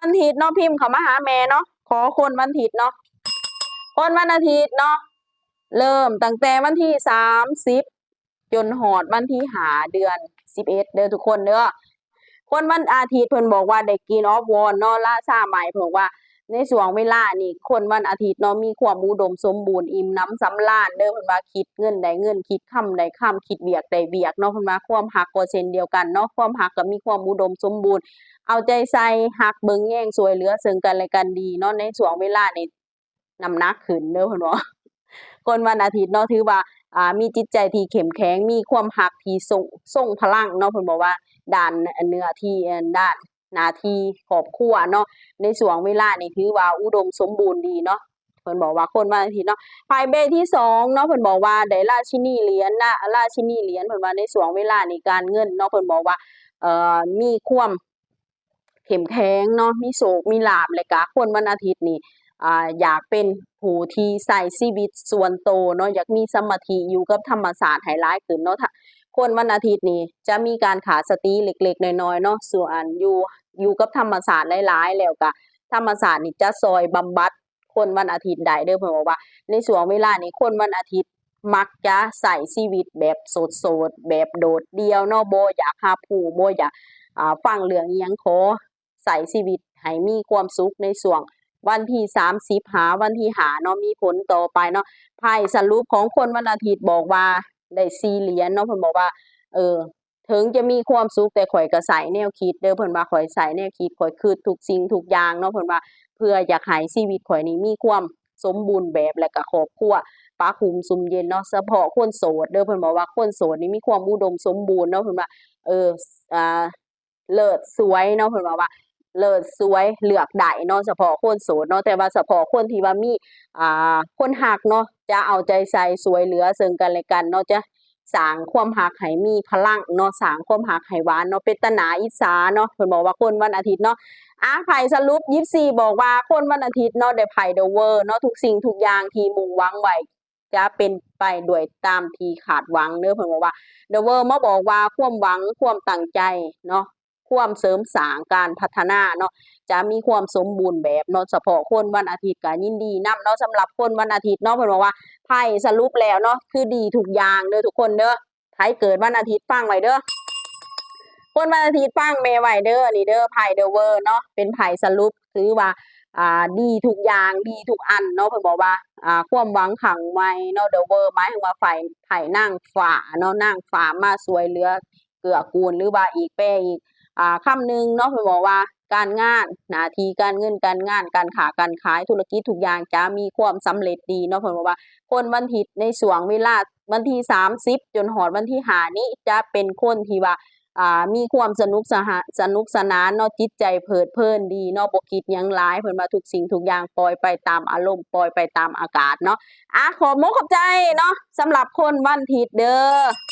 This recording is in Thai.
วันอาทิตย์เนาะพิมพ์เขามาหาแม่เนาะขอคนวันอาทิตย์เนาะคนวันอาทิตย์เนาะเริ่มตั้งแต่วันที่สามสิบจนหอดวันที่หาเดือนสิบเอ็ดเด้อทุกคนเด้อคนวันอาทิตย์เพิ่นบอกว่าได้กินออฟวอนเนาะล่าซาใหม่เพิ่นบอว่า ในช่วงเวลานี่คนวันอาทิตย์เนาะมีความอุดมสมบูรณ์อิ่มน้ำสำราญเด้อเพิ่นว่าคิดเงินได้เงินคิดคำได้คำคิดเวียกได้เวียกเนาะเพิ่นว่าความหักก็เช่นเดียวกันเนาะความหักก็มีความอุดมสมบูรณ์ เอาใจใส่หักเบิ่งแย่งช่วยเหลือซึ่งกันและกันดีเนาะในช่วงเวลานี้น้ำหนักขึ้นเด้อเพิ่นว่าคนวันอาทิตย์เนาะถือว่าอ่ามีจิตใจที่เข้มแข็งมีความหักที่ทรงทรงพลังเนาะเพิ่นบอกว่าด้านเนื้อที่เอ่อด้าน หน้าที่ครอบครัวเนาะในช่วงเวลานี้ถือว่าอุดมสมบูรณ์ดีเนาะเพิ่นบอกว่าคนวันอาทิตย์เนาะภายเบที่สองเนาะเพิ่นบอกว่าได้ราชินีเหรียญนะราชินีเหรียญเพิ่นว่าในช่วงเวลานี้การเงินเนาะเพิ่นบอกว่าเอ่อมีความเข้มแข็งเนาะมีโศกมีลาภและก็คนวันอาทิตย์นี่อ่าอยากเป็นผู้ที่ใส่ชีวิตส่วนโตเนาะอยากมีสมาธิอยู่กับธรรมศาสตร์ให้หลายขึ้นเนาะคนวันอาทิตย์นี่จะมีการขาดสติเล็กๆน้อยๆเนาะส่วนอยู่ อยู่กับธรรมศาสตร์หลายๆแล้วก็ธรรมศาสตร์นี่จะซอยบำบัดคนวันอาทิตย์ได้เด้อเพิ่นบอกว่า ในช่วงเวลานี้คนวันอาทิตย์มักจะใส่ชีวิตแบบโสดๆแบบโดดเดี่ยวเนาะบ่อยากหาผู้บ่อยากอ่าฟังเรื่องอิหยังขอใส่ชีวิตให้มีความสุขในช่วงวันที่สามสิบหาวันที่หาเนาะมีผลต่อไปเนาะไพ่สรุปของคนวันอาทิตย์บอกว่าได้สี่เหรียญเนาะเพิ่นบอกว่า เออ ถึงจะมีความสุขแต่ข่อยก็ใส่แนวคิดเด้อเพิ่นว่าข่อยใส่แนวคิดข่อยคือทุกสิ่งทุกอย่างเนาะเพิ่นว่าเพื่ออยากให้ชีวิตข่อยนี้มีความสมบูรณ์แบบและก็ครอบครัวปาคุมซุมเย็นเนาะเฉพาะคนโสดเด้อเพิ่นบอกว่าคนโสดนี่มีความอุดมสมบูรณ์เนาะเพิ่นว่าเอออ่าเลิศสวยเนาะเพิ่นว่าว่าเลิศสวยเลือกได้เนาะเฉพาะคนโสดเนาะแต่ว่าเฉพาะคนที่ว่ามีอ่าคนหักเนาะจะเอาใจใส่สวยเหลือซึ่งกันและกันเนาะจะ สางความหักไหมีพลังเนาะสางความหักไหหวานเนาะเป็นตนาอิสาเนาะเพิ่นบอกว่าคนวันอาทิตย์เนาะอะไผ่สรุปยิปซีบอกว่าคนวันอาทิตย์เนาะเดไผ่เดอะเวอร์เนาะทุกสิ่งทุกอย่างที่มุ่งหวังไว้จะเป็นไปด้วยตามที่ขาดหวังเนื้อเพิ่นบอกว่าเดอะเวอร์มาบอกว่าความหวังความตั้งใจเนาะ ความเสริมสร้างการพัฒนาเนาะจะมีความสมบูรณ์แบบเนาะเฉพาะคนวันอาทิตย์ก็ยินดีนํเนาะสำหรับคนวันอาทิตย์เนาะเพิ่นบอกว่าไพ่สรุปแล้วเนาะคือดีทุกอย่างเด้อทุกคนเด้อไพ่เกิดวันอาทิตย์ฟังไว้เด้อคนวันอาทิตย์ฟังแม่ไว้เด้อนี่เด้อไพ่เดอเวอร์เนาะเป็นไพ่สรุปคือว่าอ่าดีทุกอย่างดีทุกอันเนาะเพิ่นบอกว่าอ่าความหวังขังไว้เนาะเดอเวอร์หมายถึงว่าฝ่ายไผ่นางฟ้าเนาะนางฟ้ามาสวยเหลือเกื้อกูลหรือว่าอีกแปรอีก อ่าคำหนึงเนาะเพิ่นบอกว่าการงานหน้าที่การเงินการงานการค้าการขายธุรกิจทุกอย่างจะมีความสำเร็จดีเนาะเพิ่นบอกว่า คนวันทิตในช่วงเวลาวันที่30จนหอดวันที่5นี้จะเป็นคนที่ว่าอ่ามีความสนุกสหสนุกสนานเนาะจิตใจเพลิดเพลินดีเนาะบ่คิดยังหลายเพิ่นว่าทุกสิ่งทุกอย่างปล่อยไปตามอารมณ์ปล่อยไปตามอากาศเนาะอะขอบมกขอบใจเนาะสำหรับคนวันทิตเด้อ